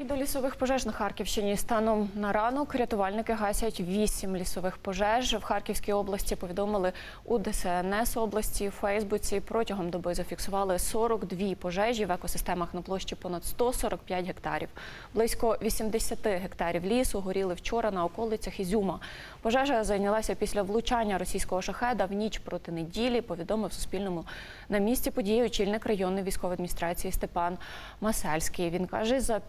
І до лісових пожеж на Харківщині станом на ранок рятувальники гасять вісім лісових пожеж. В Харківській області повідомили у ДСНС області в Фейсбуці. Протягом доби зафіксували 42 пожежі в екосистемах на площі понад 145 гектарів. Близько 80 гектарів лісу горіли вчора на околицях Ізюма. Пожежа зайнялася після влучання російського шахеда в ніч проти неділі. Повідомив Суспільному на місці події очільник районної військової адміністрації Степан Масальський. Він каже, за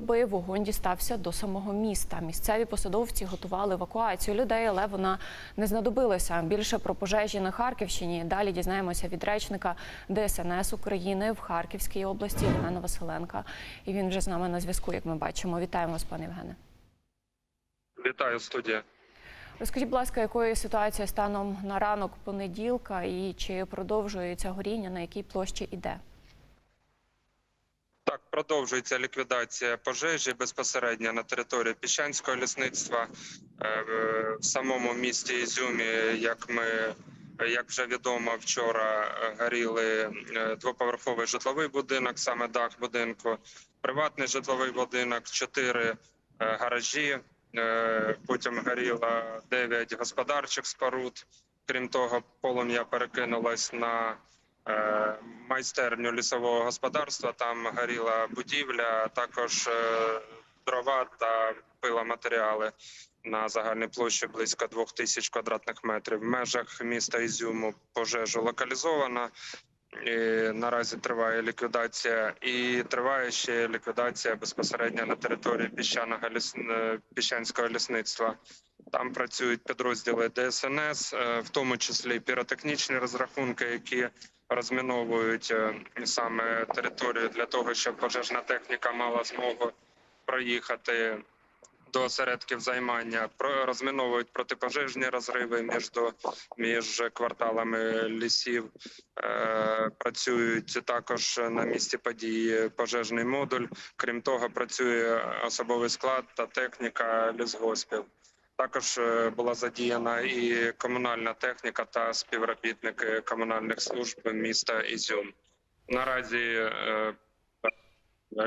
півдоби вогонь дістався до самого міста. Місцеві посадовці готували евакуацію людей, але вона не знадобилася. Більше про пожежі на Харківщині далі дізнаємося від речника ДСНС України в Харківській області Євгена Василенка. І він вже з нами на зв'язку, як ми бачимо. Вітаємо вас, пане Євгене. Вітаю студія. Розкажіть, будь ласка, якою ситуація станом на ранок понеділка і чи продовжується горіння, на якій площі іде? Продовжується ліквідація пожежі безпосередньо на території Піщанського лісництва Е, в- самому місті Ізюмі. Як ми як вже відомо, вчора е, горіли е, двоповерховий житловий будинок, саме дах будинку, приватний житловий будинок, чотири гаражі. Потім горіло дев'ять господарчих споруд. Крім того, полум'я перекинулось на майстерню лісового господарства. Там горіла будівля, також е, дрова та пиломатеріали на загальній площі близько двох тисяч квадратних метрів. В межах міста Ізюму пожежу локалізовано. І наразі триває ліквідація, і триває ще ліквідація безпосередньо на території піщаного ліс... е, піщанського лісництва. Там працюють підрозділи ДСНС, е, в тому числі піротехнічні розрахунки, які розміновують е, саме територію для того, щоб пожежна техніка мала змогу проїхати до осередків займання. Розміновують протипожежні розриви між до між кварталами лісів. Е, Працюють також на місці події пожежний модуль. Крім того, працює особовий склад та техніка лісгоспів. Також е, була задіяна і комунальна техніка та співробітники комунальних служб міста Ізюм. Наразі е,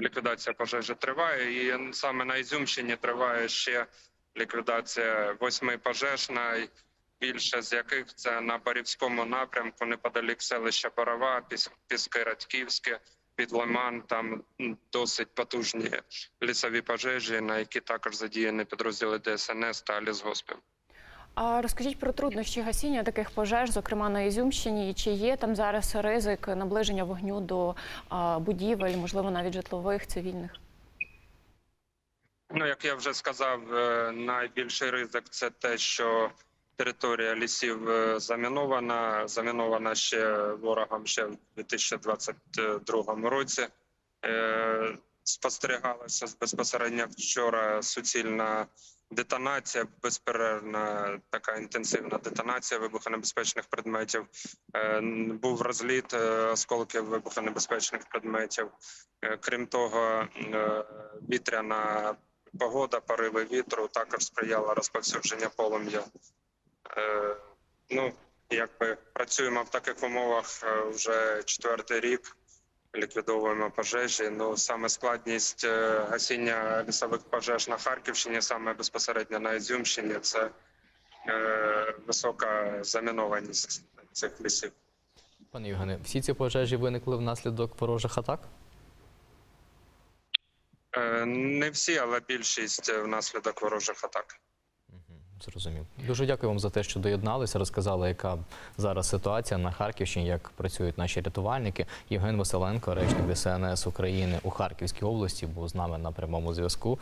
ліквідація пожежі триває, і саме на Ізюмщині триває ще ліквідація восьми пожеж, найбільше з яких це на Барівському напрямку, неподалік селища Борова, Піс- Піски Радьківське, під Лиман. Там досить потужні лісові пожежі, на які також задіяні підрозділи ДСНС та лісгоспів. А розкажіть про труднощі гасіння таких пожеж, зокрема на Ізюмщині, чи є там зараз ризик наближення вогню до будівель, можливо, навіть житлових, цивільних? Ну, як я вже сказав, е, найбільший ризик це те, що територія лісів е, замінована. Замінована ще ворогом ще в 2022 році. Е, Спостерігалася безпосередньо вчора суцільна детонація, безперервна така інтенсивна детонація вибухонебезпечних предметів. Е, Був розліт осколків вибухонебезпечних предметів. Крім того, вітряна погода, пориви вітру також сприяла розповсюдження полум'я. Е, ну, якби працюємо в таких умовах е, вже четвертий рік. Ліквідовуємо пожежі. Ну саме складність е, гасіння лісових пожеж на Харківщині, саме безпосередньо на Ізюмщині, це е, висока замінованість цих лісів. Пане Євгене, всі ці пожежі виникли внаслідок ворожих атак? Е, не всі, але більшість внаслідок ворожих атак. Зрозумів. Дуже дякую вам за те, що доєдналися, розказали, яка зараз ситуація на Харківщині, як працюють наші рятувальники. Євген Василенко, речник ДСНС України у Харківській області, був з нами на прямому зв'язку.